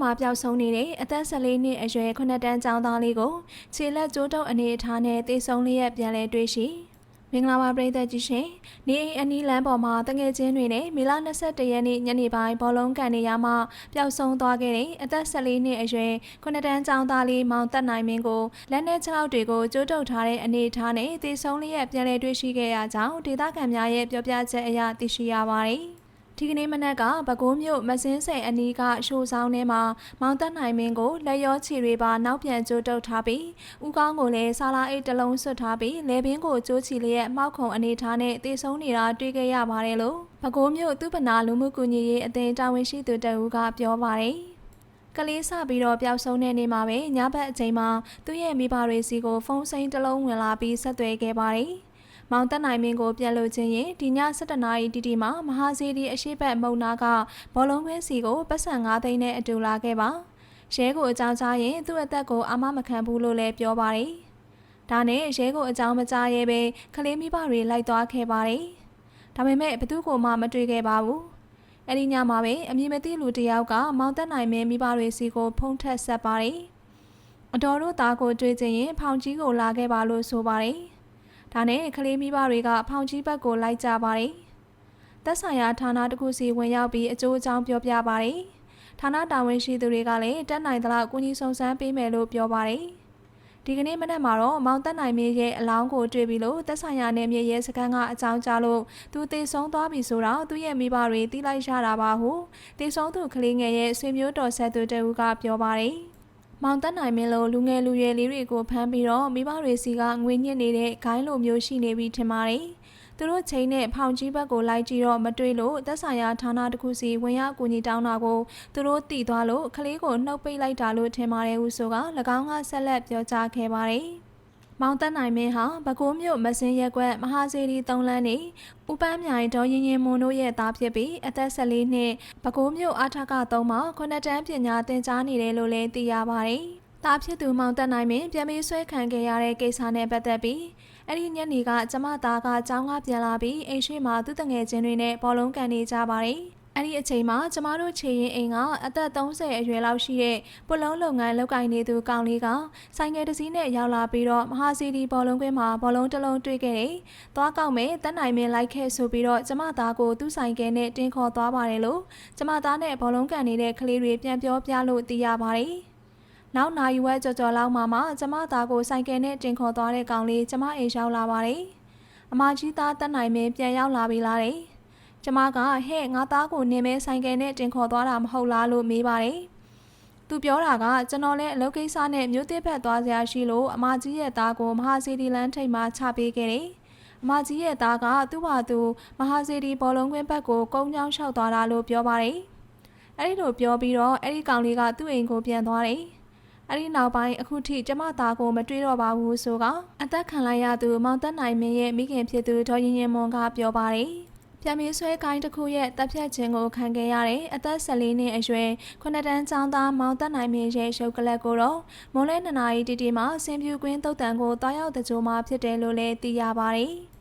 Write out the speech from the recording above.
မှာပျောက်ဆုံးနေတဲ့အသက်14နှစ်အရွယ်ခုနှစ်တန်းကျောင်းသားလေးကိုခြေလက်ကျိုးတုပ်အနေအထားနဲ့တေဆုံးလေးရက်ပြန်လည်တွေ့ရှိမင်္ဂလာပါပရိသတ်ကြီးရှင်နေအိမ်အနီးလမ်းပေါ်မှာတငယ်ချင်းတွေနဲ့မေလ22ရက်နေ့ညနေပိုင်းဘောလုံးကန်နေရမှပျောက်ဆုံးသွားခဲ့တဲ့အသက်14နှစ်အရွယ်ခုနှစ်တန်းကျောင်းသားလေးမောင်တက်နိုင်မင်းကိုလက်နဲ့ခြေထောက်တွေကိုကျိုးတုပ်ထားတဲ့အနေအထားနဲ့တေဆုံးလေးရက်ပြန်လည်တွေ့ရှိခဲ့ရကြောင်းဒေသခံများရဲ့ပြောပြချက်အရသိရှိရပါတယ် ဒီကနေ့မနက်ကပဲခူးမြို့မစင်းစိန်အနီးကရှိုးဆောင်ထဲမှာမောင်တက်နိုင်မင်းကိုလက်ရောချီတွေပါနောက်ပြန်ကျိုးတုပ်ထားပြီးဥကောင်းကိုလည်းဆာလာအိတ်တစ်လုံးဆွတ်ထားပြီးလေပင်ကိုကျိုးချီလျက်မှောက်ခုံအနေထားနဲ့တေဆုံးနေတာတွေ့ခဲ့ရပါတယ်လို့ပဲခူးမြို့သူပနာလူမှုကူညီရေးအသင်းတာဝန်ရှိသူတအူးကပြောပါတယ်ကလေးစပြီးတော့ပျောက်ဆုံးတဲ့နေ့မှာပဲညဘက်အချိန်မှာသူ့ရဲ့မိဘတွေစီကိုဖုန်းစိမ်းတစ်လုံးဝင်လာပြီးဆက်သွယ်ခဲ့ပါတယ်။ မောင်တက်နိုင်မင်းကိုပြန်လို့ချင်းရင်ဒီည7နာရီတီတီမှာမဟာစီဒီအရှိတ်မုံနာကဘောလုံးခွင်းစီကိုပတ်စံ9သိန်းနဲ့အတူလာခဲ့ပါရဲကိုအကြောင်းကြားရင်သူ့အသက်ကိုအာမမခံဘူးလို့လည်းပြောပါတယ်ဒါနဲ့ရဲကိုအကြောင်းမကြားရဲပဲကလေးမိဘတွေလိုက်သွားခဲ့ပါတယ်ဒါပေမဲ့ဘသူကိုမှမတွေ့ခဲ့ပါဘူးအဲ့ဒီညမှာပဲအမည်မသိလူတစ်ယောက်ကမောင်တက်နိုင်မင်းမိဘတွေစီကိုဖုန်းထက်ဆက်ပါတယ်အတော်တို့သားကိုတွေ့ချင်ရင်ဖောင်ကြီးကိုလာခဲ့ပါလို့ဆိုပါတယ် ဒါနဲ့ကလေးမိဘတွေကဖောင်ကြီးဘက်ကိုလိုက်ကြပါတယ်။သက်ဆိုင်ရာဌာနတစ်ခုစီဝင်ရောက်ပြီးအကျိုးအကြောင်းပြောပြပါတယ်။ဌာနတာဝန်ရှိသူတွေကလည်းတက်နိုင်သလောက်ကူညီဆောင်ဆန်းပေးမယ်လို့ပြောပါတယ်။ဒီကနေ့မနက်မှာတော့မောင်တက်နိုင်မင်းရဲ့အလောင်းကိုတွေ့ပြီးလို့သက်ဆိုင်ရာနယ်မြေရဲစခန်းကအကြောင်းကြားလို့သူတေဆုံးသွားပြီဆိုတော့သူ့ရဲ့မိဘတွေတီးလိုက်ရတာပါဟုတေဆုံးသူကလေးငယ်ရဲ့ဆွေမျိုးတော်ဆက်သူတဦးကပြောပါတယ်။ မောင်တက်နိုင်မင်းလိုလူငယ်လူရွယ်လေးတွေကိုဖမ်းပြီးတော့မိဘတွေစီကငွေညစ်နေတဲ့ဂိုင်းလိုမျိုးရှိနေပြီထင်ပါတယ်။သူတို့ချိန်နဲ့ဖောင်ကြီးဘက်ကိုလိုက်ကြည့်တော့မတွေ့လို့သက်ဆိုင်ရာဌာနတစ်ခုစီဝင်ရောက်ကူညီတောင်းတာကိုသူတို့တည်သွားလို့ကလေးကိုနှုတ်ပိတ်လိုက်တာလို့ထင်ပါတယ်ဟုဆိုက၎င်းကဆက်လက်ပြောကြားခဲ့ပါတယ်။ မောင်တက်နိုင်မင်းဟာပဲခူးမြို့မစင်းရက်ကွက်မဟာစီရီ၃လမ်းနေဥပန်းမြိုင်ဒေါ်ရင်ရင်မွန်တို့ရဲ့သားဖြစ်ပြီးအသက်14နှစ်ပဲခူးမြို့အာထက3မှာခုနှစ်တန်းပညာသင်ကြားနေတယ်လို့လည်းသိရပါတယ်။သားဖြစ်သူမောင်တက်နိုင်မင်းပြန်ပြီးဆွဲခံခဲ့ရတဲ့ကိစ္စနဲ့ပတ်သက်ပြီးအဲ့ဒီညနေကကျမသားကကျောင်းကပြန်လာပြီးအိမ်ရှိမှသူ့တငယ်ချင်းတွေနဲ့ဘောလုံးကန်နေကြပါတယ်။ အဲ့ဒီအချိန်မှာကျမတို့ခြေရင်အိမ်ကအသက်30အရွယ်လောက်ရှိတဲ့ပုလုံးလုပ်ငန်းလုပ်ကိုင်နေသူကောင်လေးကဆိုင်ငယ်တစ်စီးနဲ့ရောက်လာပြီးတော့မဟာစီဒီဘောလုံးကွင်းမှာဘောလုံးတစ်လုံးတွေ့ခဲ့တယ်။သွားကောက်မယ်တက်နိုင်မင်းလိုက်ခဲ့ဆိုပြီးတော့ကျမသားကိုသူ့ဆိုင်ကဲနဲ့တင်းခေါ်သွားပါတယ်လို့ကျမသားနဲ့ဘောလုံးကန်နေတဲ့ကလေးတွေပြန်ပြောပြလို့သိရပါတယ်။နောက်နာယူဝဲကြော်ကြော်လောက်မှမှကျမသားကိုဆိုင်ကယ်နဲ့တင်ခေါ်သွားတဲ့ကောင်လေးကျမအိမ်ရောက်လာပါတယ်။အမကြီးသားတက်နိုင်မင်းပြန်ရောက်လာပြီလားတဲ့။ ကျမကဟဲ့ငါသားကိုနင်းမဲဆိုင်ကယ်နဲ့တင်ခေါ်သွားတာမဟုတ်လားလို့မေးပါတယ်။သူပြောတာကကျွန်တော်လည်းအလုပ်ကိစ္စနဲ့မြို့သစ်ဘက်သွားစရာရှိလို့အမကြီးရဲ့သားကိုမဟာစီဒီလန်ထိပ်မှာချပေးခဲ့တယ်။အမကြီးရဲ့သားကသူ့ဘာသူမဟာစီဒီဘောလုံးကွင်းဘက်ကိုကုန်းချောင်းလျှောက်သွားတာလို့ပြောပါတယ်။အဲ့ဒီလိုပြောပြီးတော့အဲ့ဒီကောင်လေးကသူ့အိမ်ကိုပြန်သွားတယ်။အဲ့ဒီနောက်ပိုင်းအခုထိကျမသားကိုမတွေ့တော့ပါဘူးဆိုကအသက်ခံလိုက်ရသူမောင်သက်နိုင်မင်းရဲ့မိခင်ဖြစ်သူဒေါ်ရင်ရင်မွန်ကပြောပါတယ်။ ပြန်ပြေးဆွဲကိုင်းတစ်ခုရဲ့တပ်ဖြတ်ခြင်းကိုခံခဲ့ရတဲ့အသက်14နှစ်အရွယ်ခုနှစ်တန်းကျောင်းသားမောင်သက်နိုင်မင်းရဲ့ရုပ်ကလပ်ကိုတော့မွန်လဲနနာရီတီတီမှာစင်ပြူကွင်းတုတ်တန်ကိုတွားရောက်တကြိုးမှဖြစ်တယ်လို့လည်းသိရပါတယ်။